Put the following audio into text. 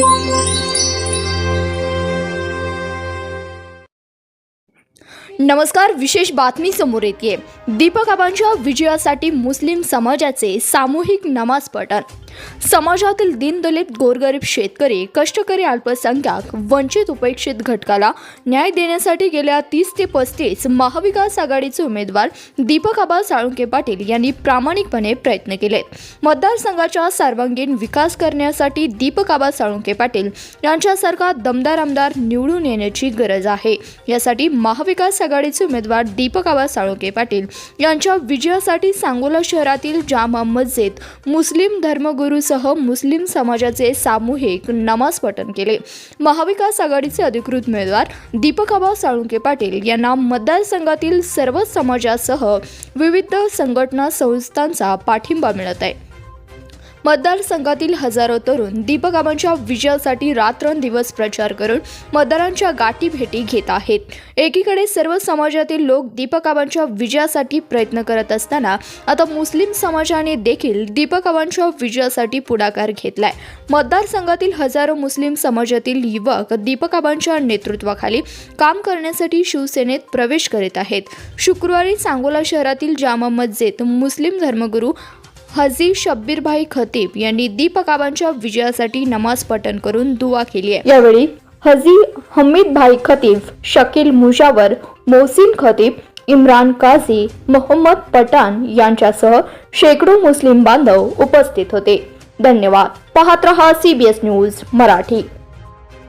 我。नमस्कार विशेष बातमी समोर येते दीपक आबांच्या विजयासाठी मुस्लिम समाजाचे सामूहिक नमाज पठण. समाजातील दीनदलित गोरगरीब शेतकरी कष्टकरी अल्पसंख्याक वंचित उपेक्षित घटकाला न्याय देण्यासाठी गेल्या तीस ते पस्तीस महाविकास आघाडीचे उमेदवार दीपक आबा साळुंके पाटील यांनी प्रामाणिकपणे प्रयत्न केले. मतदारसंघाच्या सर्वांगीण विकास करण्यासाठी दीपक आबा साळुंके पाटील यांच्यासारखा दमदार आमदार निवडून येण्याची गरज आहे. यासाठी महाविकास आघाडीचे उमेदवार दीपक आबा साळुंके पाटील यांच्या विजयासाठी सांगोला शहरातील जामा मस्जिद मुस्लिम धर्मगुरूसह मुस्लिम समाजाचे सामूहिक नमाज पठण केले. महाविकास आघाडीचे अधिकृत उमेदवार दीपक आबा साळुंके पाटील यांना मतदारसंघातील सर्व समाजासह विविध संघटना संस्थांचा पाठिंबा मिळत आहे. मतदारसंघातील हजारो तरुण दीपकाबांच्या विजयासाठी रात्रंदिवस प्रचार करून मतदारांच्या गाठी भेटी घेत आहेत. एकीकडे सर्व समाजातील लोक दीपकाबांच्या विजयासाठी प्रयत्न करत असताना आता मुस्लिम समाजाने देखील दीपकबांच्या विजयासाठी पुढाकार घेतलाय. मतदारसंघातील हजारो मुस्लिम समाजातील युवक दीपक आबांच्या नेतृत्वाखाली काम करण्यासाठी शिवसेनेत प्रवेश करीत आहेत. शुक्रवारी सांगोला शहरातील जामा मस्जिद मुस्लिम धर्मगुरू हजी शब्बीरभाई खतीब यांनी दीपकाबांच्या विजयासाठी नमाज पठण करून दुवा केली आहे. यावेळी हजी हमीद भाई खतीब शकील मुजावर मोहसिन खतीब इम्रान काझी मोहम्मद पठाण यांच्यासह शेकडो मुस्लिम बांधव उपस्थित होते. धन्यवाद. पाहत रहा सीबीएस न्यूज मराठी.